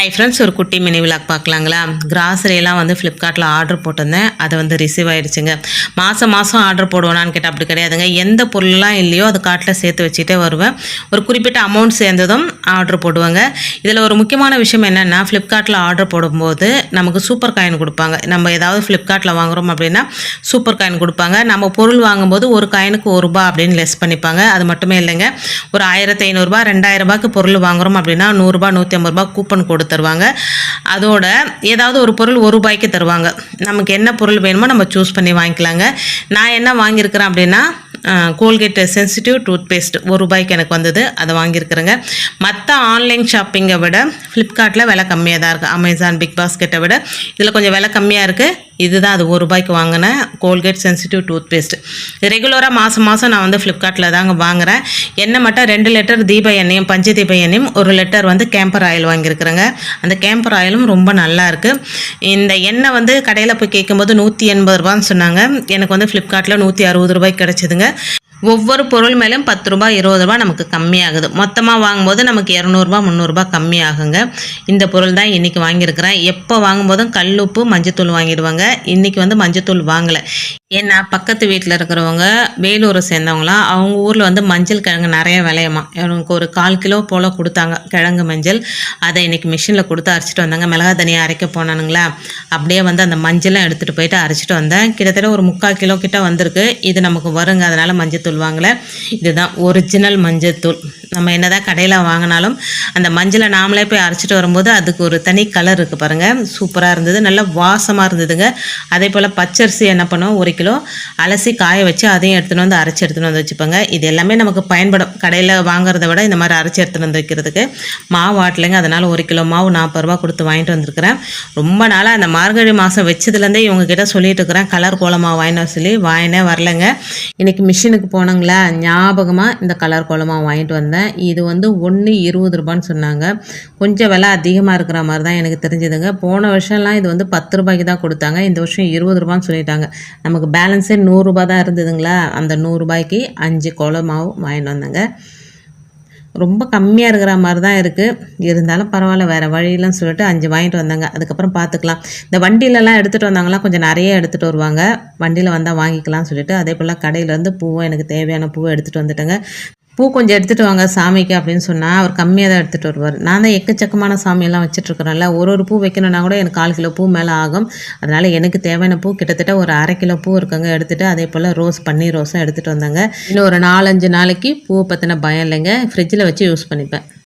Hi friends ஒரு குட்டி mini vlog பார்க்கலாங்களா? கிராசரியெல்லாம் வந்து ஃப்ளிப்கார்ட்டில் ஆர்டர் போட்டிருந்தேன். அது வந்து ரிசீவ் ஆகிடுச்சுங்க மாதம் மாதம் ஆர்டர் போடுவேனான்னு கேட்டால் அப்படி கிடையாதுங்க. எந்த பொருள்லாம் இல்லையோ அது கார்ட்டில் சேர்த்து வச்சுட்டே வருவேன். ஒரு குறிப்பிட்ட அமௌண்ட் சேர்ந்ததும் ஆர்டர் போடுவாங்க. இதில் ஒரு முக்கியமான விஷயம் என்னென்னா ஃப்ளிப்கார்ட்டில் ஆர்டர் போடும்போது நமக்கு சூப்பர் காயின் கொடுப்பாங்க. நம்ம ஏதாவது ஃப்ளிப்கார்ட்டில் வாங்குறோம் அப்படின்னா சூப்பர் காயின் கொடுப்பாங்க. நம்ம பொருள் வாங்கும்போது ஒரு காயினுக்கு ஒரு ரூபா அப்படின்னு லெஸ் பண்ணிப்பாங்க. அது மட்டுமே இல்லைங்க. ஒரு ஆயிரத்தி ஐநூறுரூபா ரெண்டாயிரம் ரூபாய்க்கு பொருள் வாங்குறோம் அப்படின்னா நூறுரூபா நூற்றி ஐம்பது ரூபா கூப்பன் கொடுத்து தருவாங்க. அதோட ஏதாவது ஒரு பொருள் ஒரு ரூபாய்க்கு தருவாங்க. நமக்கு என்ன பொருள் வேணுமோ நம்ம சூஸ் பண்ணி வாங்கிக்கலாங்க. நான் என்ன வாங்கியிருக்கிறேன் அப்படின்னா கோல்கேட் சென்சிட்டிவ் டூத்பேஸ்ட் ஒரு ரூபாய்க்கு எனக்கு வந்தது. அதை வாங்கியிருக்கிறேங்க. மற்ற ஆன்லைன் ஷாப்பிங்கை விட ஃப்ளிப்கார்ட்டில் விலை கம்மியாக தான் இருக்குது அமேசான் பிக் பாஸ்கெட்டை விட. இதில் கொஞ்சம் விலை கம்மியாக இருக்குது இதுதான் அது ஒரு ரூபாய்க்கு வாங்கினேன் கோல்கேட் சென்சிட்டிவ் டூத் பேஸ்ட் ரெகுலராக மாதம் மாதம் நான் வந்து ஃப்ளிப்கார்ட்டில் தாங்க வாங்குகிறேன் எண்ணெய் மட்டும் ரெண்டு லிட்டர் தீப எண்ணெயும் பஞ்ச தீப எண்ணெயும் ஒரு லிட்டர் வந்து கேம்பர் ஆயில் வாங்கியிருக்கிறேங்க. அந்த கேம்பர் ஆயிலும் ரொம்ப நல்லா இருக்குது இந்த எண்ணெய் வந்து கடையில் போய் கேட்கும்போது நூற்றி எண்பது ரூபான்னு சொன்னாங்க. எனக்கு வந்து ஃப்ளிப்கார்ட்டில் நூற்றி அறுபது ரூபாய்க்கு கிடச்சிதுங்க. ஒவ்வொரு பொருள் மேலும் பத்து ரூபாய் இருபது ரூபாய் நமக்கு கம்மியாகுது. மொத்தமாக வாங்கும்போது நமக்கு இரநூறுபா முந்நூறுரூபா கம்மியாகுங்க. இந்த பொருள் தான் இன்றைக்கி வாங்கியிருக்கிறேன். எப்போ வாங்கும்போதும் கல் உப்பு மஞ்சத்தூள் வாங்கிடுவாங்க. இன்றைக்கி வந்து மஞ்சத்தூள் வாங்கலை. ஏன்னா பக்கத்து வீட்டில் இருக்கிறவங்க வேலூரை சேர்ந்தவங்களாம் அவங்க ஊரில் வந்து மஞ்சள் கிழங்கு நிறைய விளையுமா எனக்கு ஒரு கால் கிலோ போல் கொடுத்தாங்க கிழங்கு மஞ்சள். அதை இன்றைக்கி மிஷினில் கொடுத்து அரைச்சிட்டு வந்தாங்க. மிளகா தனியாக அரைக்க போனானுங்களா. அப்படியே வந்து அந்த மஞ்சளும் எடுத்துகிட்டு போயிட்டு அரைச்சிட்டு வந்தேன். கிட்டத்தட்ட ஒரு முக்கால் கிலோ கிட்ட வந்திருக்கு. இது நமக்கு வருங்க. அதனால் மஞ்சத்தூள் சொல்லுவாங்களே இதுதான் ஒரிஜினல் மஞ்சத்தூள் நம்ம என்னதான் கடையில் வாங்கினாலும் அந்த மஞ்சளை நாமளே போய் அரைச்சிட்டு வரும்போது அதுக்கு ஒரு தனி கலர் இருக்குது பாருங்கள் சூப்பராக இருந்தது. நல்ல வாசமாக இருந்ததுங்க. அதே போல் பச்சரிசி என்ன பண்ணுவோம்? ஒரு கிலோ அலசி காய வச்சு அதையும் எடுத்துகிட்டு வந்து அரைச்சி எடுத்துகிட்டு வந்து வச்சுப்போங்க. இது எல்லாமே நமக்கு பயன்படும். கடையில் வாங்குறத விட இந்த மாதிரி அரைச்சி எடுத்துகிட்டு வந்து வைக்கிறதுக்கு. மாவு ஆட்டலைங்க. அதனால் ஒரு கிலோ மாவு நாற்பது ரூபா கொடுத்து வாங்கிட்டு வந்திருக்கிறேன். ரொம்ப நாளாக அந்த மார்கழி மாதம் வச்சதுலேருந்தே இவங்க கிட்ட சொல்லிட்டு இருக்கிறேன். கலர் கோலமாக வாங்கினா சொல்லி. வாங்கினே வரலைங்க. இன்னைக்கு மிஷினுக்கு போனங்களா? ஞாபகமாக இந்த கலர் கோலமாக வாங்கிட்டு வந்தேன். இது வந்து ஒன்று இருபது ரூபான்னு சொன்னாங்க. கொஞ்சம் விலை அதிகமாக இருக்கிற மாதிரி தான் எனக்கு தெரிஞ்சதுங்க. போன வருஷம்லாம் இது வந்து பத்து ரூபாய்க்கு தான் கொடுத்தாங்க. இந்த வருஷம் இருபது ரூபான்னு சொல்லிட்டாங்க. நமக்கு பேலன்ஸே நூறுரூபா தான் இருந்ததுங்களா? அந்த நூறுரூபாய்க்கு அஞ்சு கோலமாவு வாங்கிட்டு வந்தேங்க. ரொம்ப கம்மியாக இருக்கிற மாதிரி தான் இருக்குது இருந்தாலும் பரவாயில்ல வேறு வழியிலன்னு சொல்லிட்டு அஞ்சு வாங்கிட்டு வந்தாங்க. அதுக்கப்புறம் பார்த்துக்கலாம் இந்த வண்டியிலலாம் எடுத்துகிட்டு வந்தாங்களாம் கொஞ்சம் நிறைய எடுத்துகிட்டு வருவாங்க. வண்டியில் வந்தால் வாங்கிக்கலாம்னு சொல்லிட்டு அதே போல் கடையிலேருந்து பூவும் எனக்கு தேவையான பூவை எடுத்துகிட்டு வந்துட்டேங்க. பூ கொஞ்சம் எடுத்துகிட்டு வாங்க சாமிக்கு அப்படின்னு சொன்னால் அவர் கம்மியாக தான் எடுத்துகிட்டு வருவார். நான் தான் எக்கச்சக்கமான சாமியெல்லாம் வச்சுட்ருக்குறேன்ல. ஒரு ஒரு பூ வைக்கணும்னா கூட எனக்கு கால் கிலோ பூ மேலே ஆகும். அதனால் எனக்கு தேவையான பூ கிட்டத்தட்ட ஒரு அரை கிலோ பூ இருக்குங்க. எடுத்துகிட்டு அதே போல் ரோஸ் பன்னீர் ரோஸும் எடுத்துகிட்டு வந்தாங்க. இன்னும் ஒரு நாலஞ்சு நாளைக்கு பூ பற்றின பயம் இல்லைங்க. ஃப்ரிட்ஜில் வச்சு யூஸ் பண்ணிப்பேன்.